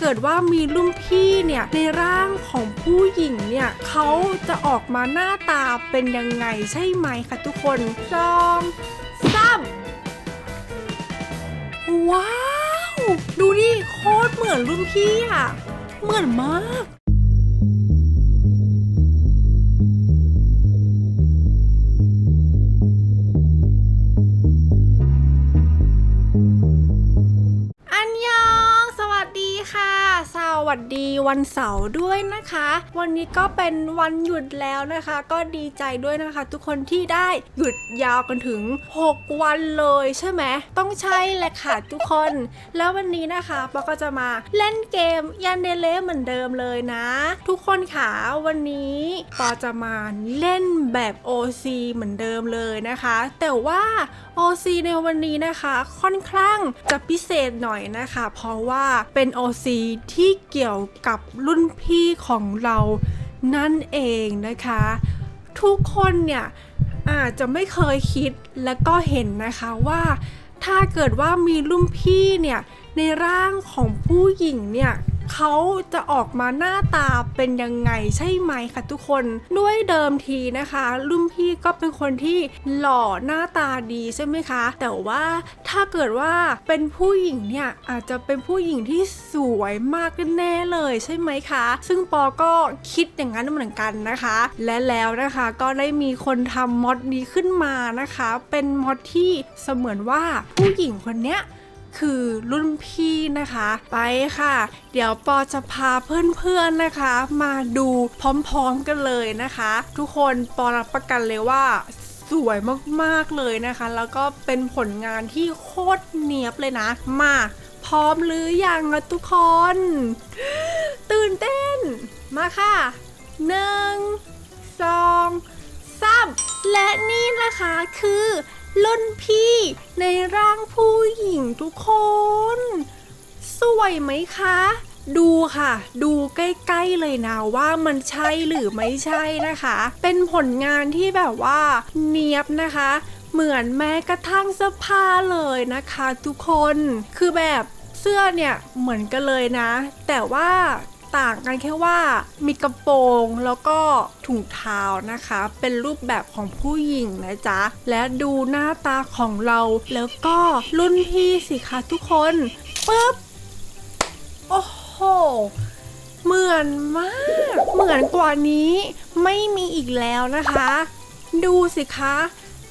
เกิดว่ามีรุ่นพี่เนี่ยในร่างของผู้หญิงเนี่ยเขาจะออกมาหน้าตาเป็นยังไงใช่ไหมคะทุกคนสองสามว้าว ดูดิโคตรเหมือนรุ่นพี่อะเหมือนมาก วัสดีวันเสาร์ด้วยนะคะ วันนี้ก็เป็นวันหยุดแล้วนะคะ ก็ดีใจด้วยนะคะ ทุกคนที่ได้หยุดยาวกันถึง 6 วันเลยใช่ไหมต้องใช่แหละค่ะทุกคน แล้ววันนี้นะคะปอก็จะมาเล่นเกมยันเดเลเหมือนเดิมเลยนะ ทุกคนค่ะวันนี้ปอจะมาเล่นแบบ OC เหมือนเดิมเลยนะคะ แต่ว่า OC ในวันนี้นะคะ ค่อนข้างจะพิเศษหน่อยนะคะ เพราะว่าเป็น OC ที่เกี่ยวกับรุ่นพี่ของเรานั่นเองนะคะ ทุกคนเนี่ยอาจจะไม่เคยคิดและก็เห็นนะคะว่า ถ้าเกิดว่ามีรุ่นพี่เนี่ยในร่างของผู้หญิงเนี่ย เขาจะออกมาหน้าตาเป็นยังไงใช่ไหมคะทุกคนด้วยเดิมทีนะคะ รุ่นพี่ก็เป็นคนที่หล่อหน้าตาดีใช่ไหมคะ แต่ว่าถ้าเกิดว่าเป็นผู้หญิงเนี่ยอาจจะเป็นผู้หญิงที่สวยมากแน่เลยใช่ไหมคะ ซึ่งปอก็คิดอย่างนั้นเหมือนกันนะคะ และแล้วนะคะก็ได้มีคนทำมอดนี้ขึ้นมานะคะ เป็นมอดที่เสมือนว่าผู้หญิงคนเนี้ย คือรุ่นพี่นะคะ ไปค่ะ เดี๋ยวปอจะพาเพื่อนๆนะคะ มาดูพร้อมๆกันเลยนะคะ ทุกคนปอรับประกันเลยว่าสวยมากๆเลยนะคะ แล้วก็เป็นผลงานที่โคตรเนียบเลยนะ มาพร้อมหรือยังละทุกคน ตื่นเต้น มาค่ะหนึ่งสองสามและนี่นะคะคือ รุ่นพี่ในร่างผู้หญิงทุกคน สวยไหมคะ ดูค่ะ ดูใกล้ๆเลยนะว่ามันใช่หรือไม่ใช่นะคะ เป็นผลงานที่แบบว่าเนียบนะคะ เหมือนแม้กระทั่งเสื้อผ้าเลยนะคะ ทุกคนคือแบบเสื้อเนี่ยเหมือนกันเลยนะ แต่ว่า ต่างกันแค่ว่ามีกระโปรงแล้วก็ถุงเท้านะคะ เป็นรูปแบบของผู้หญิงนะจ๊ะ และดูหน้าตาของเราแล้วก็รุ่นพี่สิคะทุกคนปึ๊บ โอ้โห เหมือนมาก เหมือนกว่านี้ไม่มีอีกแล้วนะคะ ดูสิคะ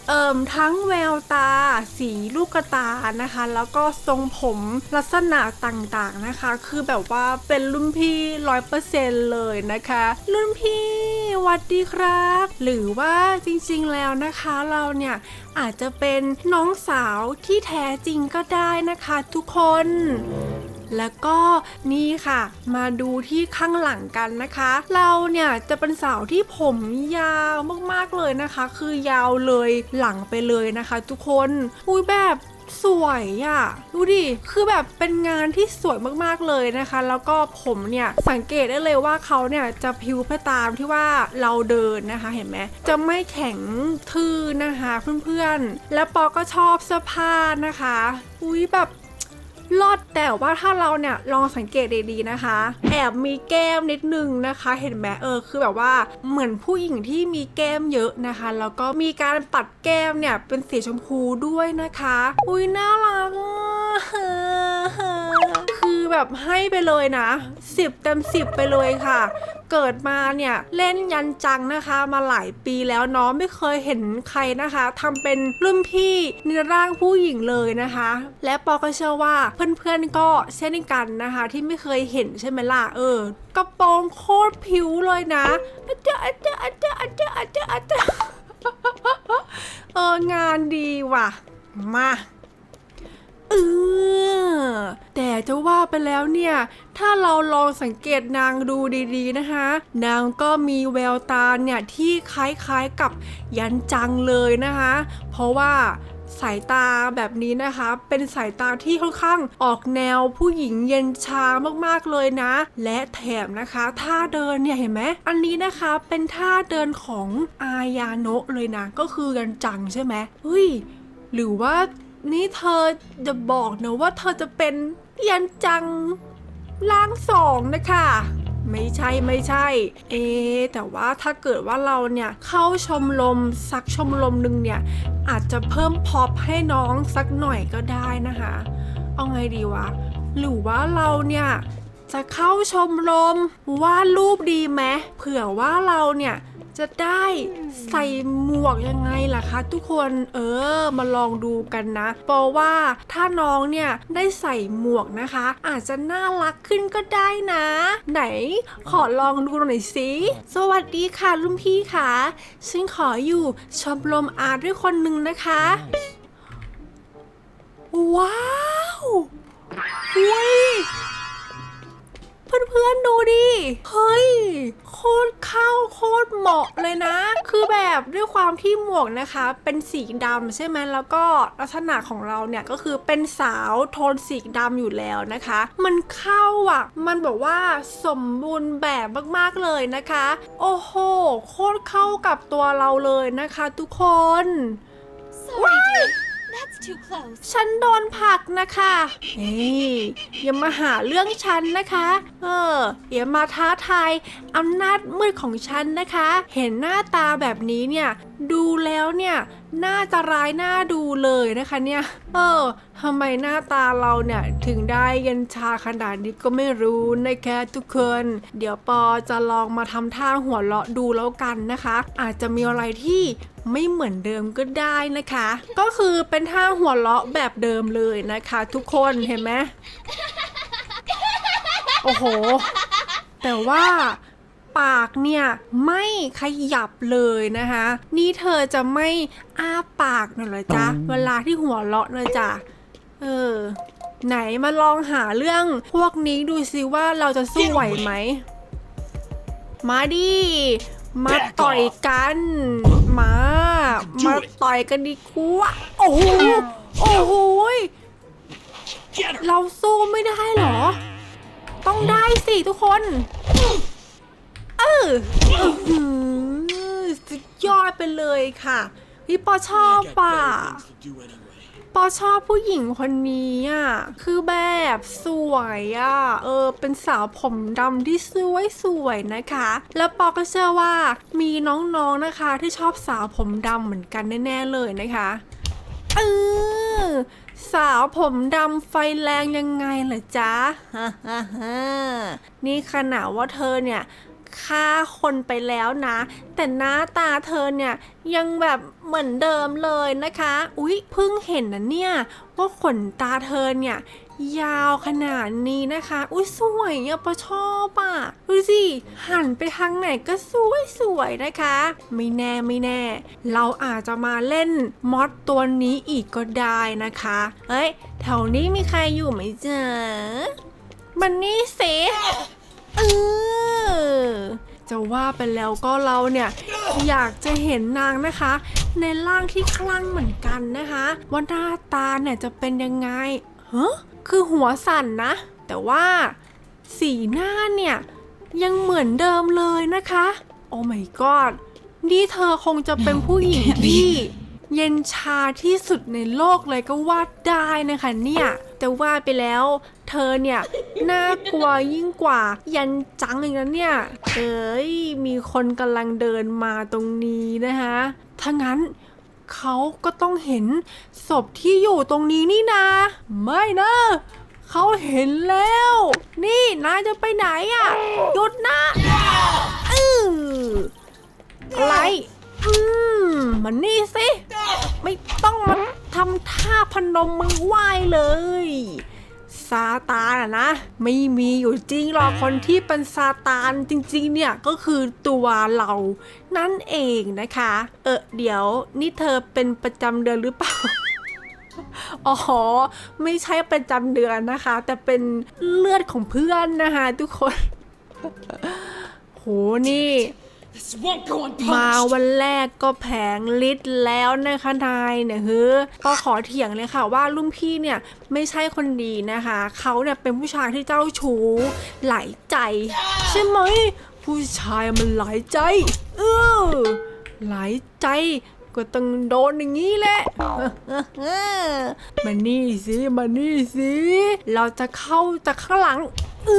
เอิ่มทั้งแววตา สีลูกตานะคะ แล้วก็ทรงผมลักษณะต่างๆนะคะ คือแบบว่าเป็นรุ่นพี่ร้อยเปอร์เซ็นเลยนะคะ รุ่นพี่หวัดดีครับ หรือว่าจริงๆแล้วนะคะเราเนี่ยอาจจะเป็นน้องสาวที่แท้จริงก็ได้นะคะทุกคน แล้วก็นี่ค่ะ มาดูที่ข้างหลังกันนะคะ เราเนี่ยจะเป็นสาวที่ผมยาวมากๆเลยนะคะ คือยาวเลยหลังไปเลยนะคะ ทุกคนอุ้ยแบบสวยอะ่ะดูดิ คือแบบเป็นงานที่สวยมากๆเลยนะคะ แล้วก็ผมเนี่ยสังเกตได้เลยว่าเขาเนี่ยจะพิวไปตามที่ว่าเราเดินนะคะเห็นไหมจะไม่แข็งทื่อนะคะเพื่อนๆ แล้วปอก็ชอบเสื้อผ้านะคะ อุ้ยแบบ ลอดแต่ว่าถ้าเราเนี่ยลองสังเกตดีๆนะคะ แอบมีแก้มนิดนึงนะคะ เห็นไหมเออคือแบบว่าเหมือนผู้หญิงที่มีแก้มเยอะนะคะแล้วก็มีการปัดแก้มเนี่ยเป็นสีชมพูด้วยนะคะ อุ้ยน่ารักอะ แบบให้ไปเลยนะ 10 เต็ม 10 ไปเลยค่ะ เกิดมาเนี่ยเล่นยันจังนะคะมาหลายปีแล้วเนาะไม่เคยเห็นใครนะคะทำเป็นรุ่นพี่ในร่างผู้หญิงเลยนะคะ และปอก็เชื่อว่าเพื่อนๆก็เช่นกันนะคะ ที่ไม่เคยเห็นใช่ไหมล่ะเออกระโปรงโคตรผิวเลยนะอาจจะอาจจะอาจจะอาจจะอาจจะอาจจะเอองานดีว่ะ มา เออแต่จะว่าไปแล้วเนี่ย ถ้าเราลองสังเกตนางดูดีๆนะคะ นางก็มีแววตาเนี่ยที่คล้ายๆกับยันจังเลยนะคะ เพราะว่าสายตาแบบนี้นะคะ เป็นสายตาที่ค่อนข้างออกแนวผู้หญิงเย็นชามากๆเลยนะ และแถมนะคะท่าเดินเนี่ยเห็นไหมอันนี้นะคะเป็นท่าเดินของอายาโนะเลยนะ ก็คือยันจังใช่ไหมเฮ้ยหรือว่า นี่เธอจะบอกนะว่าเธอจะเป็นยันจังร่างสองนะคะ ไม่ใช่ไม่ใช่ เอะแต่ว่าถ้าเกิดว่าเราเนี่ยเข้าชมรมสักชมรมหนึ่งเนี่ย อาจจะเพิ่มพอปให้น้องสักหน่อยก็ได้นะคะ เอาไงดีวะ หรือว่าเราเนี่ยจะเข้าชมรมวาดรูปดีไหมเผื่อว่าเราเนี่ย จะได้ใส่หมวกยังไงล่ะคะ ทุกคนเออมาลองดูกันนะ เพราะว่าถ้าน้องเนี่ยได้ใส่หมวกนะคะ อาจจะน่ารักขึ้นก็ได้นะ ไหนขอลองดูหน่อยสิสวัสดีค่ะลุงพี่ค่ะฉันขออยู่ชมรมอาร์ตด้วยคนหนึ่งนะคะ ว้าวอุ้ยเพื่อนๆดูดิ เฮ้ย โคตรเข้าาะเลยนะ คือแบบด้วยความที่หมวกนะคะ เป็นสีดำใช่ไหมแล้วก็ลักษณะของเราเนี่ยก็คือเป็นสาวโทนสีดำอยู่แล้วนะคะ มันเข้าอะ มันบอกว่าสมบูรณ์แบบมากๆเลยนะคะ โอ้โห โคตรเข้ากับตัวเราเลยนะคะ ทุกคน too close. ฉันโดนผลักนะคะเฮ้ยอย่ามาหาเรื่องฉันนะคะ เอออย่ามาท้าทายอำนาจมืดของฉันนะคะ เห็นหน้าตาแบบนี้เนี่ยดูแล้วเนี่ยน่าจะร้ายน่าดูเลยนะคะเนี่ย เออทำไมหน้าตาเราเนี่ยถึงได้ย็นชาขนาดนี้ก็ไม่รู้นะคะทุกคน เดี๋ยวปอจะลองมาทำท่าหัวเราะดูแล้วกันนะคะ อาจจะมีอะไรที่ไม่เหมือนเดิมก็ได้นะคะ ก็คือเป็นท่าหัวเราะแบบเดิมเลยนะคะ ทุกคนเห็นไหมโอ้โห แต่ว่า ปากเนี่ยไม่ขยับเลยนะคะ นี่เธอจะไม่อ้าปากหน่อยเหรอจ๊ะ เวลาที่หัวเราะนะจ๊ะเออ ไหนมาลองหาเรื่องพวกนี้ดูสิว่าเราจะสู้ไหวไหม มาดิ มาต่อยกัน มา มาต่อยกันดีกว่าโอ้โห โอ้โหย Get her! เราสู้ไม่ได้เหรอ ต้องได้สิทุกคนเอออื้อหือ สุดยอดไปเลยค่ะพี่ปอชอบป่ะปอชอบผู้หญิงคนนี้อะ คือแบบสวยอะ เออ เป็นสาวผมดำที่สวยสวยนะคะ แล้วปอก็เชื่อว่ามีน้องๆนะคะ ที่ชอบสาวผมดำเหมือนกันแน่ๆเลยนะคะ เออ สาวผมดำไฟแรงยังไงล่ะจ๊ะฮ่าฮ่านี่ขนาดว่าเธอเนี่ย ฆ่าคนไปแล้วนะ แต่หน้าตาเธอเนี่ยยังแบบเหมือนเดิมเลยนะคะ อุ๊ยเพิ่งเห็นนะเนี่ยว่าขนตาเธอเนี่ยยาวขนาดนี้นะคะ อุ้ยสวยอะปะชอบอะดูสิ หันไปทางไหนก็สวยสวยนะคะ ไม่แน่ไม่แน่ เราอาจจะมาเล่นมอดตัวนี้อีกก็ได้นะคะ เอ้ย แถวนี้มีใครอยู่ไหมจ๊ะมันนี่สิเออ จะว่าไปแล้วก็เราเนี่ยอยากจะเห็นนางนะคะ ในร่างที่คลั่งเหมือนกันนะคะว่าหน้าตาเนี่ยจะเป็นยังไงฮะคือหัวสั่นนะ แต่ว่าสีหน้าเนี่ยยังเหมือนเดิมเลยนะคะ โอ้ my god นี่เธอคงจะเป็นผู้หญิงที่เย็นชาที่สุดในโลกเลยก็ว่าได้นะคะเนี่ย แต่ว่าไปแล้ว เธอเนี่ยน่ากลัวยิ่งกว่า ยันจังอย่างนั้นเนี่ย เอ้ยมีคนกำลังเดินมาตรงนี้นะคะถ้างั้นเขาก็ต้องเห็นศพที่อยู่ตรงนี้นี่นาไม่นะเขาเห็นแล้ว นี่นายจะไปไหนอะ่ะหยุดนะอืออะไรอืมมันนี่สิ ไม่ต้องมาทำท่าพนมมือไหว้เลย ซาตานอะนะไม่มีอยู่จริงหรอกคนที่เป็นซาตานจริงๆเนี่ยก็คือตัวเรานั่นเองนะคะ เออเดี๋ยวนี่เธอเป็นประจำเดือนหรือเปล่าอ๋อ ไม่ใช่ประจำเดือนนะคะ แต่เป็นเลือดของเพื่อนนะคะทุกคน โหนี่ มาวันแรกก็แผงลิตแล้วนะคะนายเนี่ยเฮ้อก็ขอเถียงเลยค่ะว่ารุ่นพี่เนี่ยไม่ใช่คนดีนะคะ เขาเนี่ยเป็นผู้ชายที่เจ้าชู้หลายใจ ใช่ไหม ผู้ชายมันหลายใจ เออหลายใจก็ต้องโดนอย่างนี้แหละมานี่สิมานี่สิ เราจะเข้าจากข้างหลัง เอ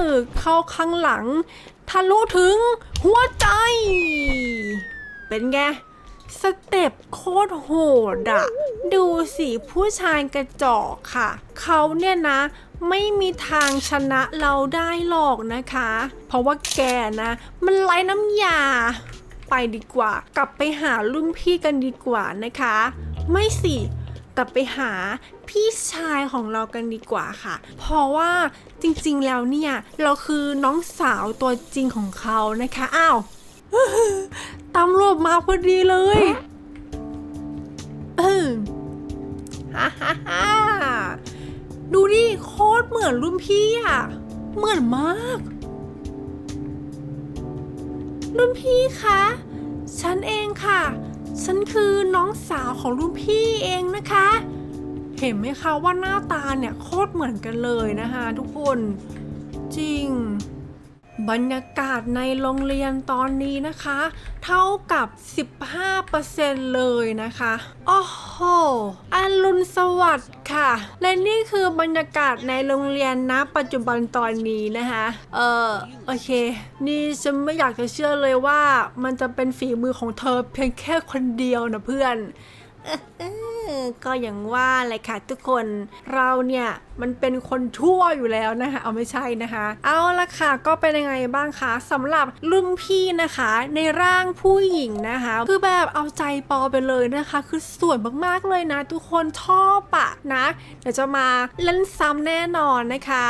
อเข้าข้างหลัง ทะลุถึงหัวใจ เป็นไง สเต็ปโคตรโหดอะดูสิผู้ชายกระจอกค่ะ เขาเนี่ยนะ ไม่มีทางชนะเราได้หรอกนะคะ เพราะว่าแกนะ มันไร้น้ำยา ไปดีกว่า กลับไปหารุ่นพี่กันดีกว่านะคะ ไม่สิ กลับไปหาพี่ชายของเรากันดีกว่าค่ะ เพราะว่าจริงๆแล้วเนี่ย เราคือน้องสาวตัวจริงของเขานะคะ อ้าวตำรวจมาพอดีเลยเออฮ่าฮ่าฮ่าดูดิโคตรเหมือนรุ่นพี่อะเหมือนมาก รุ่นพี่คะ ฉันเองค่ะ ฉันคือน้องสาวของรุ่นพี่เองนะคะ เห็นไหมคะว่าหน้าตาเนี่ยโคตรเหมือนกันเลยนะคะทุกคน จริง บรรยากาศในโรงเรียนตอนนี้นะคะ เท่ากับ 15%เลยนะคะโอ้โหอรุณสวัสดิ์ค่ะ และนี่คือบรรยากาศในโรงเรียนนะปัจจุบันตอนนี้นะคะ เออโอเค นี่ฉันไม่อยากจะเชื่อเลยว่ามันจะเป็นฝีมือของเธอเพียงแค่คนเดียวนะเพื่อน ก็อย่างว่าเลยค่ะทุกคนเราเนี่ยมันเป็นคนชั่วอยู่แล้วนะคะเอาไม่ใช่นะคะ เอาละค่ะก็เป็นยังไงบ้างคะสำหรับรุ่นพี่นะคะ ในร่างผู้หญิงนะคะ คือแบบเอาใจปอไปเลยนะคะ คือสวยมากๆเลยนะ ทุกคนชอบปะนะ เดี๋ยวจะมาเล่นซ้ำแน่นอนนะคะ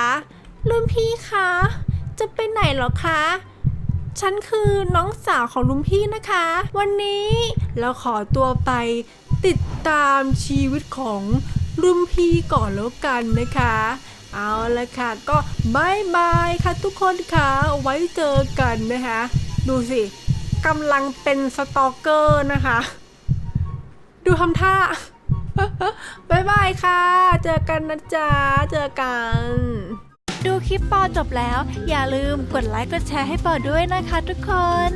รุ่นพี่คะจะไปไหนหรอคะฉันคือน้องสาวของลุงพี่นะคะ วันนี้เราขอตัวไป ติดตามชีวิตของรุ่นพี่ก่อนแล้วกันนะคะ เอาละค่ะ ก็บายบายค่ะทุกคนค่ะไว้เจอกันนะคะ ดูสิกำลังเป็นสตอกเกอร์นะคะ ดูทำท่าบายบายค่ะ เจอกันนะจ๊ะ เจอกัน ดูคลิปปอจบแล้ว อย่าลืมกดไลค์กดแชร์ให้ปอด้วยนะคะทุกคน